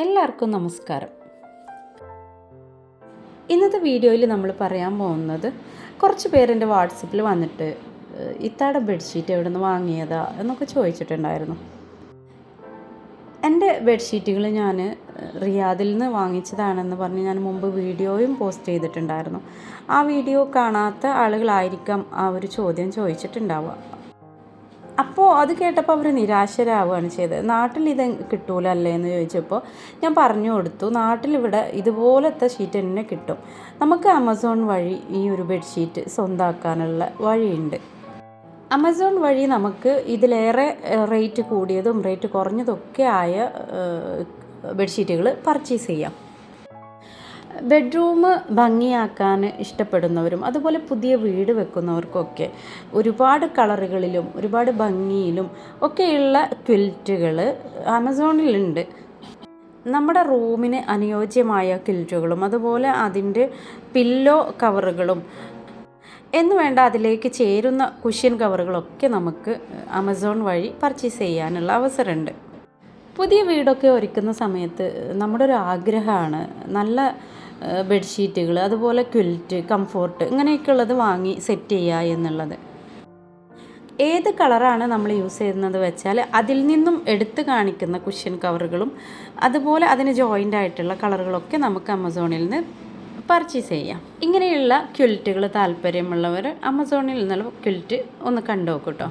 എല്ലാവർക്കും നമസ്കാരം. ഇന്നത്തെ വീഡിയോയിൽ നമ്മൾ പറയാൻ പോകുന്നത് കുറച്ച് പേരെന്റെ വാട്സപ്പിൽ വന്നിട്ട് ഇത്താടെ ബെഡ്ഷീറ്റ് എവിടെ നിന്ന് വാങ്ങിയതാ എന്നൊക്കെ ചോദിച്ചിട്ടുണ്ടായിരുന്നു. എന്റെ ബെഡ്ഷീറ്റുകൾ ഞാൻ റിയാദിൽ നിന്ന് വാങ്ങിച്ചതാണെന്ന് പറഞ്ഞ് ഞാൻ മുമ്പ് വീഡിയോയും പോസ്റ്റ് ചെയ്തിട്ടുണ്ടായിരുന്നു. ആ വീഡിയോ കാണാത്ത ആളുകളായിരിക്കാം ആ ഒരു ചോദ്യം ചോദിച്ചിട്ടുണ്ടാവുക. അപ്പോൾ അത് കേട്ടപ്പോൾ അവർ നിരാശരാവുകയാണ് ചെയ്തത്. നാട്ടിൽ ഇത് കിട്ടൂലല്ലേ എന്ന് ചോദിച്ചപ്പോൾ ഞാൻ പറഞ്ഞു കൊടുത്തു നാട്ടിലിവിടെ ഇതുപോലത്തെ ഷീറ്റ് തന്നെ കിട്ടും. നമുക്ക് ആമസോൺ വഴി ഈ ഒരു ബെഡ്ഷീറ്റ് സ്വന്തമാക്കാനുള്ള വഴിയുണ്ട്. ആമസോൺ വഴി നമുക്ക് ഇതിലേറെ റേറ്റ് കൂടിയതും റേറ്റ് കുറഞ്ഞതൊക്കെ ആയ ബെഡ്ഷീറ്റുകൾ പർച്ചേസ് ചെയ്യാം. ബെഡ്റൂം ഭംഗിയാക്കാൻ ഇഷ്ടപ്പെടുന്നവരും അതുപോലെ പുതിയ വീട് വെക്കുന്നവർക്കൊക്കെ ഒരുപാട് കളറുകളിലും ഒരുപാട് ഭംഗിയിലും ഒക്കെയുള്ള ക്വിൽറ്റുകൾ ആമസോണിലുണ്ട്. നമ്മുടെ റൂമിന് അനുയോജ്യമായ ക്വിൽറ്റുകളും അതുപോലെ അതിന്റെ പില്ലോ കവറുകളും എന്ന് വേണ്ട അതിലേക്ക് ചേരുന്ന കുഷ്യൻ കവറുകളൊക്കെ നമുക്ക് ആമസോൺ വഴി പർച്ചേസ് ചെയ്യാനുള്ള അവസരമുണ്ട്. പുതിയ വീടൊക്കെ ഒരുക്കുന്ന സമയത്ത് നമ്മുടെ ഒരു ആഗ്രഹമാണ് നല്ല ബെഡ്ഷീറ്റുകൾ അതുപോലെ ക്വിൽറ്റ് കംഫോർട്ട് ഇങ്ങനെയൊക്കെയുള്ളത് വാങ്ങി സെറ്റ് ചെയ്യുക എന്നുള്ളത്. ഏത് കളറാണ് നമ്മൾ യൂസ് ചെയ്യുന്നത് വെച്ചാൽ അതിൽ നിന്നും എടുത്ത് കാണിക്കുന്ന കുഷ്യൻ കവറുകളും അതുപോലെ അതിന് ജോയിന്റ് ആയിട്ടുള്ള കളറുകളൊക്കെ നമുക്ക് അമസോണിൽ നിന്ന് പർച്ചേസ് ചെയ്യാം. ഇങ്ങനെയുള്ള ക്വിൽറ്റുകൾ താല്പര്യമുള്ളവർ അമസോണിൽ നിന്നുള്ള ക്വിൽറ്റ് ഒന്ന് കണ്ടു നോക്കൂട്ടോ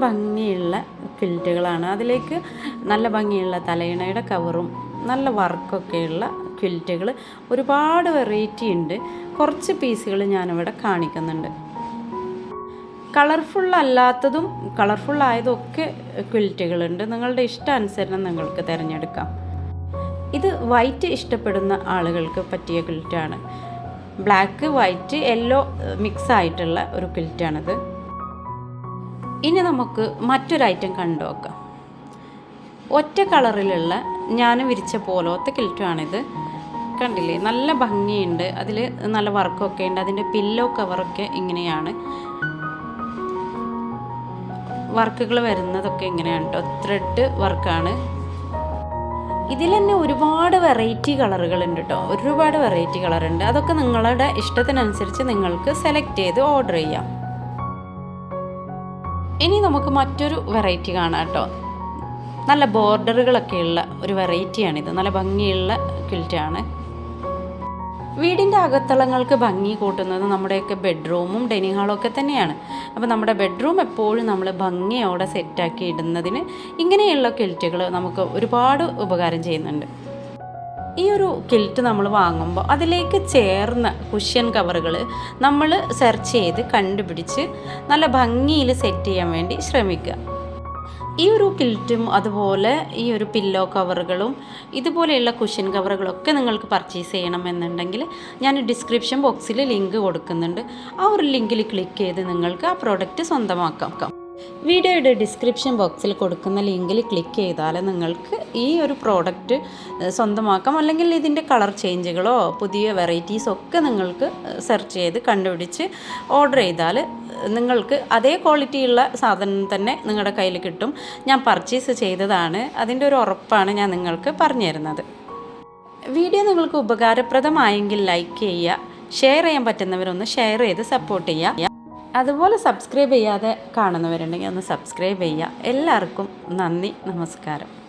ഭംഗിയുള്ള ക്വിൽറ്റുകളാണ്. അതിലേക്ക് നല്ല ഭംഗിയുള്ള തലയിണയുടെ കവറും നല്ല വർക്കൊക്കെയുള്ള ക്വിൽറ്റുകൾ ഒരുപാട് വെറൈറ്റി ഉണ്ട്. കുറച്ച് പീസുകൾ ഞാനിവിടെ കാണിക്കുന്നുണ്ട്. കളർഫുൾ അല്ലാത്തതും കളർഫുൾ ആയതൊക്കെ ക്വിൽറ്റുകളുണ്ട് നിങ്ങളുടെ ഇഷ്ടാനുസരണം നിങ്ങൾക്ക് തിരഞ്ഞെടുക്കാം. ഇത് വൈറ്റ് ഇഷ്ടപ്പെടുന്ന ആളുകൾക്ക് പറ്റിയ ക്വിൽറ്റാണ് ബ്ലാക്ക് വൈറ്റ് യെല്ലോ മിക്സ് ആയിട്ടുള്ള ഒരു ക്വിൽറ്റാണിത് ഇനി നമുക്ക് മറ്റൊരു ഐറ്റം കണ്ടു നോക്കാം. ഒറ്റ കളറിലുള്ള ഞാൻ വിരിച്ച പോലത്തെ കിൽറ്റുമാണിത് കണ്ടില്ലേ? നല്ല ഭംഗിയുണ്ട്. അതിൽ നല്ല വർക്കൊക്കെ ഉണ്ട്. അതിന്റെ പില്ലോ കവറൊക്കെ ഇങ്ങനെയാണ്. വർക്കുകൾ വരുന്നതൊക്കെ ഇങ്ങനെയാണ് കേട്ടോ ത്രെഡ് വർക്കാണ്. ഇതിൽ തന്നെ ഒരുപാട് വെറൈറ്റി കളറുകളുണ്ട് കേട്ടോ ഒരുപാട് വെറൈറ്റി കളറുണ്ട്. അതൊക്കെ നിങ്ങളുടെ ഇഷ്ടത്തിനനുസരിച്ച് നിങ്ങൾക്ക് സെലക്ട് ചെയ്ത് ഓർഡർ ചെയ്യാം. ഇനി നമുക്ക് മറ്റൊരു വെറൈറ്റി കാണാം കേട്ടോ നല്ല ബോർഡറുകളൊക്കെയുള്ള ഒരു വെറൈറ്റിയാണിത്. നല്ല ഭംഗിയുള്ള ക്വിൽറ്റാണ്. വീടിന്റെ അകത്തളങ്ങൾക്ക് ഭംഗി കൂട്ടുന്നത് നമ്മുടെയൊക്കെ ബെഡ്റൂമും ഡൈനിങ് ഹാളും ഒക്കെ തന്നെയാണ്. അപ്പോൾ നമ്മുടെ ബെഡ്റൂം എപ്പോഴും നമ്മൾ ഭംഗിയോടെ സെറ്റാക്കി ഇടുന്നതിന് ഇങ്ങനെയുള്ള കിൽറ്റുകൾ നമുക്ക് ഒരുപാട് ഉപകാരം ചെയ്യുന്നുണ്ട്. ഈ ഒരു കിൽറ്റ് നമ്മൾ വാങ്ങുമ്പോൾ അതിലേക്ക് ചേർന്ന കുഷ്യൻ കവറുകൾ നമ്മൾ സെർച്ച് ചെയ്ത് കണ്ടുപിടിച്ച് നല്ല ഭംഗിയിൽ സെറ്റ് ചെയ്യാൻ വേണ്ടി ശ്രമിക്കുക. ഈ ഒരു കിൽറ്റും അതുപോലെ ഈ ഒരു പില്ലോ കവറുകളും ഇതുപോലെയുള്ള കുഷ്യൻ കവറുകളൊക്കെ നിങ്ങൾക്ക് പർച്ചേസ് ചെയ്യണമെന്നുണ്ടെങ്കിൽ ഞാൻ ഡിസ്ക്രിപ്ഷൻ ബോക്സിൽ ലിങ്ക് കൊടുക്കുന്നുണ്ട്. ആ ഒരു ലിങ്കിൽ ക്ലിക്ക് ചെയ്ത് നിങ്ങൾക്ക് ആ പ്രോഡക്റ്റ് സ്വന്തമാക്കാം. വീഡിയോയുടെ ഡിസ്ക്രിപ്ഷൻ ബോക്സിൽ കൊടുക്കുന്ന ലിങ്കിൽ ക്ലിക്ക് ചെയ്താൽ നിങ്ങൾക്ക് ഈ ഒരു പ്രോഡക്റ്റ് സ്വന്തമാക്കാം. അല്ലെങ്കിൽ ഇതിന്റെ കളർ ചേഞ്ചുകളോ പുതിയ വെറൈറ്റീസ് ഒക്കെ നിങ്ങൾക്ക് സെർച്ച് ചെയ്ത് കണ്ടുപിടിച്ച് ഓർഡർ ചെയ്താൽ നിങ്ങൾക്ക് അതേ ക്വാളിറ്റിയുള്ള സാധനം തന്നെ നിങ്ങളുടെ കയ്യിൽ കിട്ടും. ഞാൻ പർച്ചേസ് ചെയ്തതാണ്. അതിന്റെ ഒരു ഉറപ്പാണ് ഞാൻ നിങ്ങൾക്ക് പറഞ്ഞു തരുന്നത്. വീഡിയോ നിങ്ങൾക്ക് ഉപകാരപ്രദമായെങ്കിൽ ലൈക്ക് ചെയ്യുക ഷെയർ ചെയ്യാൻ പറ്റുന്നവരൊന്ന് ഷെയർ ചെയ്ത് സപ്പോർട്ട് ചെയ്യുക. അതുപോലെ സബ്സ്ക്രൈബ് ചെയ്യാതെ കാണുന്നവരുണ്ടെങ്കിൽ ഒന്ന് സബ്സ്ക്രൈബ് ചെയ്യുക. എല്ലാവർക്കും നന്ദി നമസ്കാരം.